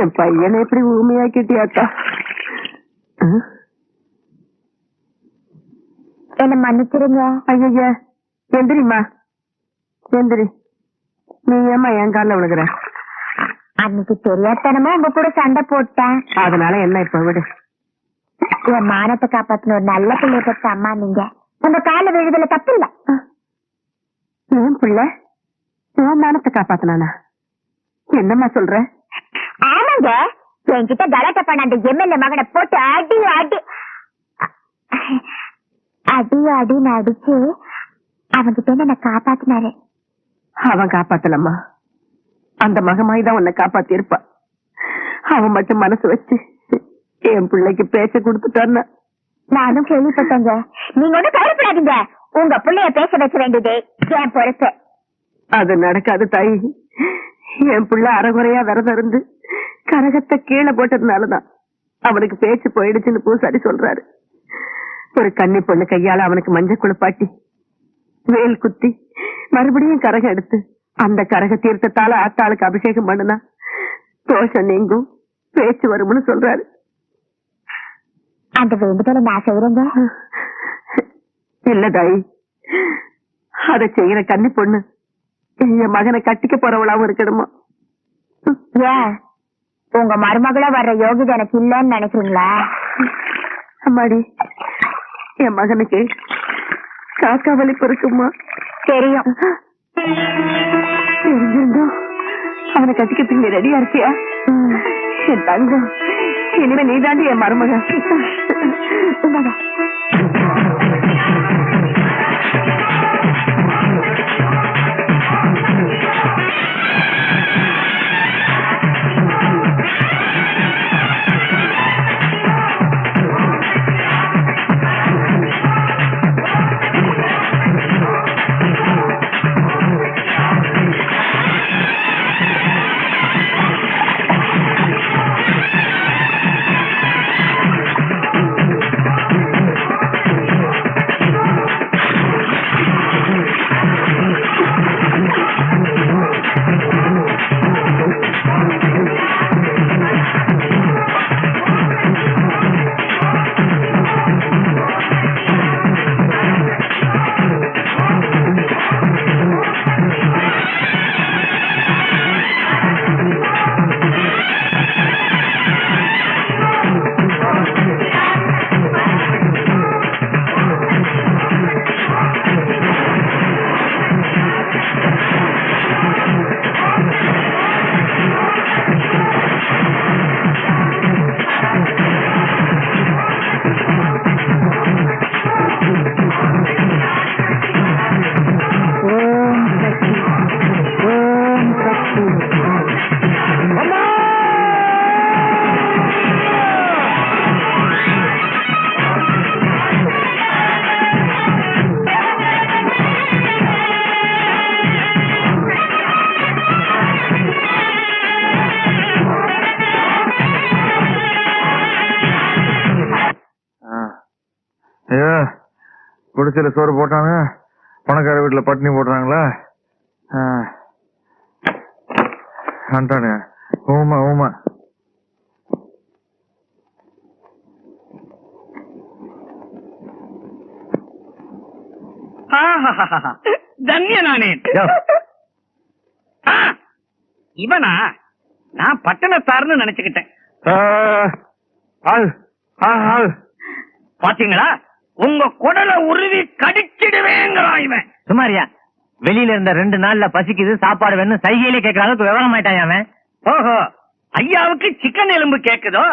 என் பையனை எப்படி ஊமையாக்கிட்டியாக்கா? என்ன மன்னிச்சிருங்க. ஐயய்ய எந்திரிம்மா. எந்திரி. நீ ஏம்மா என் காலில் விழுகிற? அன்னைக்கு தெரியாதனமா உங்க கூட சண்டை போட்டேன். அதனால என்ன இப்ப விடு. என் மானத்தை காப்பாத்தின ஒரு நல்ல பிள்ளைய பெற்ற அம்மா நீங்க. உங்க கால விழுதுல தப்பு இல்ல ஏன் பிள்ளை? உன் மானத்தை காப்பாத்தினானா? என்னம்மா சொல்ற? ஆமாங்க என்கிட்ட கலாட்டா பண்ண அந்த எம்எல்ஏ மகனை போட்டு அடி அடி. அடி அடின்னு அடிச்சு அவன்கிட்ட இருந்து என்ன காப்பாத்தினாரு. அவன் காப்பாத்தலம்மா. அந்த மகமாய் தான் உன்னை காப்பாத்தி இருப்பா அவன் மட்டும் மனசு வச்சு என் பிள்ளைக்கு பேச்ச கொடுத்துட்டான்னா. நானும் கேள்விப்பட்டேங்க. நீங்க ஒண்ணும் கவலைப்படாதீங்க. உங்க பிள்ளைய பேச வைக்க வேண்டியது என் பொறுப்பு. அது நடக்காது தாய். என் பிள்ளை அறகுறையா விரதம் இருந்து கரகத்தை கீழே போட்டதுனாலதான் அவனுக்கு பேச்சு போயிடுச்சுன்னு பூசாரி சொல்றாரு. ஒரு கன்னி பொண்ணு கையால அவனுக்கு மஞ்சள் குளிப்பாட்டி வேல் குத்தி மறுபடியும் கரகம் எடுத்து அந்த கரக தீர்த்தத்தால ஆத்தாளுக்கு அபிஷேகம் பண்ணுனா தோஷம் நீங்கும் பேச்சு வரும்னு சொல்றாரு. அந்த வேண்டுதலை நான் செய்யறேங்க இல்ல தாய். அதை செய்யற கன்னி பொண்ணு என் மகனை கட்டிக்க போறவளாவும் இருக்கணுமா? ஏன்? உங்க மருமகளா வர்ற யோகிதை எனக்கு இல்லைன்னு நினைக்கிறீங்களா? அம்மாடி என் மகனுக்கு காக்கா வலிப்பு இருக்குமா தெரியும். தெரிஞ்சிருந்தோம் அவனை கட்டிக்கிறதுக்கு நீ ரெடியா இருக்கியா. என் தங்கம் இனிமே நீதாண்டி என் மருமக. ஐயா குடிசையில சோறு போட்டாங்க. பணக்கார வீட்டுல பட்டினி போடுறாங்களா. வந்துட்டானே. ஊமா ஊமா. ஆஹாஹாஹா. தன்யனானேன் யோ, ஆ, இவனா? நான் பட்டணத்தார்னு நினைச்சுக்கிட்டேன். பாத்தீங்களா? உங்க குடலை உருவி கடிச்சிடுவேங்கிறான் இவன். சுமாரியா வெளியில இருந்த ரெண்டு நாள்ல பசிக்குது சாப்பாடு வேணும் சைகையிலே கேட்கற அளவுக்கு விவரம் ஆயிட்டான் அவன் ஓஹோ ஐயாவுக்கு சிக்கன் எலும்பு கேக்குதோ?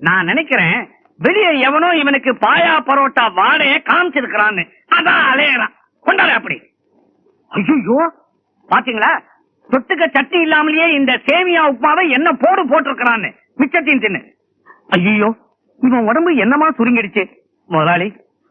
நான் நினைக்கிறேன் வெளியே எவனோ இவனுக்கு பாயா பரோட்டா வாடைய காமிச்சிருக்கிறான்னு. அதான் அலையறான். கொண்டாரு அப்படி. ஐயோ பாத்தீங்களா? தொட்டுக்க சட்னி இல்லாமலேயே இந்த சேமியா உப்புமாவை என்ன போடு போட்டிருக்கிறான்னு. மிச்சத்தையும் தின்னு. ஐயோ இவன் உடம்பு என்னமா சுருங்கிடுச்சு? முதலாளி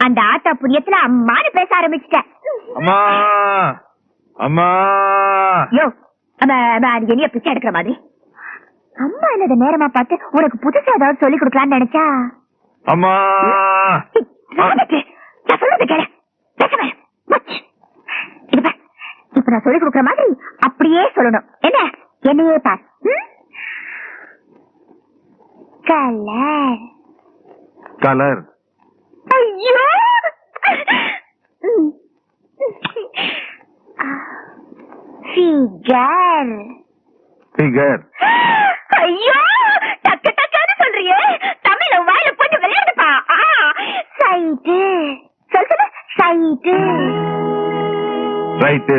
அந்த ஆத்தா புண்ணியத்துல அம்மானு பேச ஆரம்பிச்சிட்டேன் அம்மா! அம்மா! யோ என்னைய பிச்சை எடுக்கிற மாதிரி. அம்மா என்னது நேரமா பார்த்து உனக்கு புதுசா ஏதாவது சொல்லி கொடுக்கலாம்னு நினைச்சா? அம்மா! சொல்றது கேளு. இப்ப நான் சொல்லி கொடுக்குற மாதிரி அப்படியே சொல்லணும். என்ன? என்னையே பார்? கலர். கலர். ஐயோ. ஃபிகர் ஃபிகர் ஐயோ டக்கு டக்குன்னு சொல்றியே. தமிழ வாயில போட்டு விளையாடுப்பா. சைட்டு. சொல் சொல்லு. சைட்டு. ரைட்டு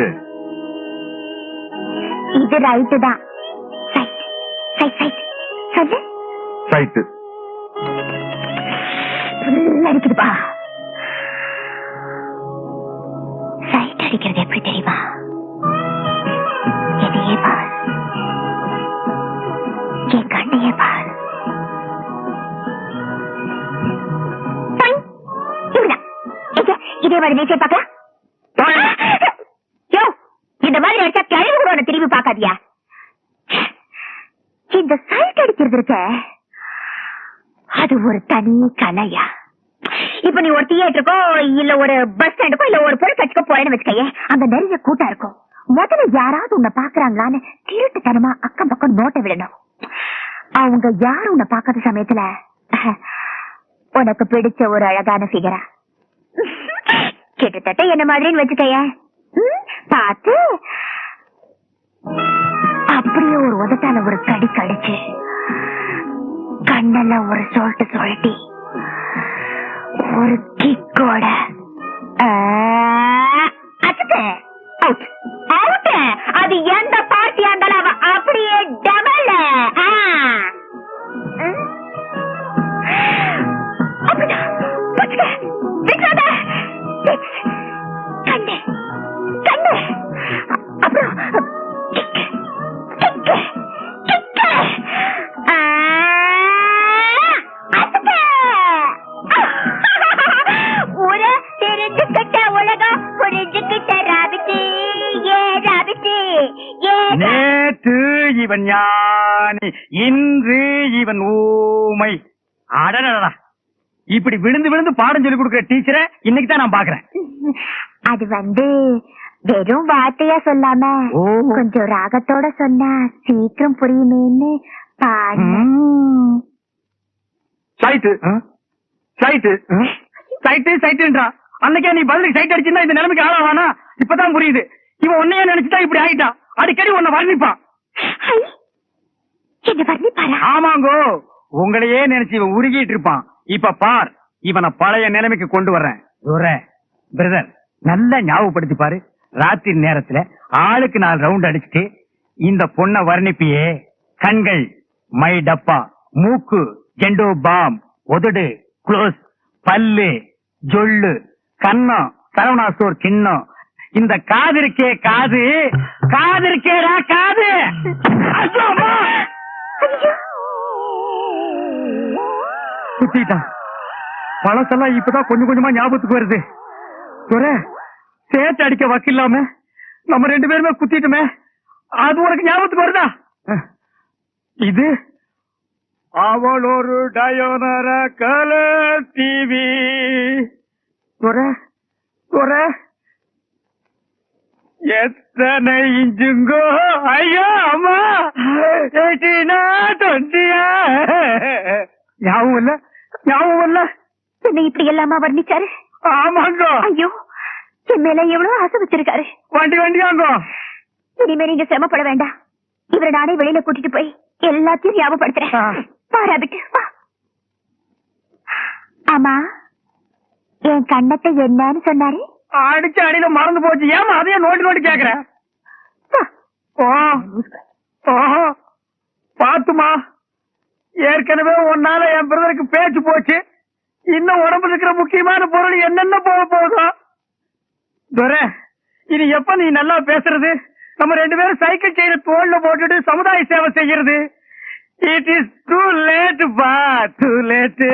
இது ரைட்டு தான். சைட் சைட் சைட் சொல்லு. சைட்டு அடிக்குதுப்பா சைட் அடிக்கிறது எப்படி தெரியுமா எதையே பார் என் கண்ணையே பார்? இதே மாதிரி நீச்சல் பார்க்கலாம் யோ இந்த மாதிரி அடிச்சா கிழவு கூட உன்னை திரும்பி பார்க்காதியா இந்த சைட் அடிக்கிறது இருக்க அது ஒரு தனி கலையா இப்ப நீ ஒரு தியேட்டருக்கோ இல்ல ஒரு பஸ் ஸ்டாண்டுக்கோ இல்ல ஒரு பொருட்காட்சிக்கோ போறேன்னு வச்சுக்கையே அங்க நிறைய கூட்டம் இருக்கும். முதல்ல யாராவது உன்னை பாக்குறாங்களான்னு திருட்டுத்தனமா அக்கம் பக்கம் நோட்டை விடணும். அவங்க யாரும் உன்னை பார்க்காத சமயத்துல? உனக்கு பிடிச்ச ஒரு அழகான ஃபிகரா கிட்டத்தட்ட என்ன மாதிரின்னு வச்சுக்கைய. பார்த்து. அப்படியே ஒரு உதட்டால ஒரு கடி கடிச்சு கண்ணெல்லாம் ஒரு சொல்லிட்டு சொல்லிட்டி ஒரு கிக்கோட அது எந்த பார்ட்டியா இருந்தாலும் அவ அப்படியே டபுள் அப்படிதான் நேற்று இவன் ஞானி இன்று இவன் ஊமை. அடடடா இப்படி விழுந்து விழுந்து பாடம் சொல்லி கொடுக்கிற டீச்சரை இன்னைக்கு தான் நான் பாக்குறேன் அது வந்து வெறும் வார்த்தையா சொல்லாம ஓ. கொஞ்சம் ராகத்தோட சொன்னா சீக்கிரம் புரியுமேன்னு சைட்டு. சைட்டு. சைட்டு சைட்டுன்றா. அன்னைக்கே நீ பதிலுக்கு சைட் அடிச்சிருந்தா இந்த நிலைமைக்கு ஆளாவானா? இப்பதான் புரியுது. இவன் உன்னையே நினைச்சுதான் இப்படி ஆயிட்டா. அடிக்கடி உன்னை வர்ணிப்பான். என்ன வர்ணிப்பாரா? ஆமாங்கோ உங்களையே நினைச்சு இவன் உருகிட்டு இருப்பான். இப்ப பார் இவனை பழைய நிலைமைக்கு கொண்டு வர்றேன். பிரதர் நல்லா ஞாபகப்படுத்தி பாரு. ராத்திரி நேரத்துல ஆளுக்கு நாலு ரவுண்ட் அடிச்சுட்டு இந்த பொண்ண வர்ணிப்பியே. கண்கள் மை டப்பா மூக்கு ஜெண்டோ பாம் உதடு க்ளோஸ் பல்லு ஜொல்லு கன்னம் சரவணா ஸ்டோர் கிண்ணம் இந்த காது இருக்கே காது. காது இருக்கேடா காது ஐயோ, பழசெல்லாம் இப்பதான் கொஞ்சம் கொஞ்சமா ஞாபகத்துக்கு வருது. துறை சேட்டு அடிக்க வக்கில்லாம நம்ம ரெண்டு பேருமே குத்திட்டுமே. அது உனக்கு ஞாபகத்துக்கு வருதா? இது அவள் ஒரு டயோனர கலர் டிவி துறை துறை எத்தனை இஞ்சுங்கோ? ஐயோ அம்மா! எயிட்டீனா டுவெண்ட்டியா ஞாபகம் இல்ல ஞாபகம் இல்ல என்ன இப்படி எல்லாமா வர்ணிச்சாரு? ஆமாங்க. ஐயோ என் மேல எவ்வளவு ஆசை வச்சிருக்காரு. வண்டி வண்டியாங்க. இனிமே நீங்க சிரமப்பட வேண்டாம். இவரை நானே வெளியில கூட்டிட்டு போய் எல்லாத்தையும் ஞாபகப்படுத்துறேன். பாராபிட்டு வா. ஆமா என் கண்ணத்தை என்னன்னு சொன்னாரு? அடிச்ச அடியில மறந்து போச்சு. ஏமா அதையே நோண்டி நோண்டி கேக்குற? ஓ ஓஹோ பாத்துமா. ஏற்கனவே உன்னால என் பிரதருக்கு பேச்சு போச்சு. இன்னும் உடம்புல இருக்கிற முக்கியமான பொருள் என்னென்ன போக போகுதோ? துரை இனி எப்ப நீ நல்லா பேசுறது? நம்ம ரெண்டு பேரும் சைக்கிள் செய்யற தோல்ல போட்டுட்டு சமுதாய சேவை செய்யறது. இட் இஸ் டூ லேட் பா. Too late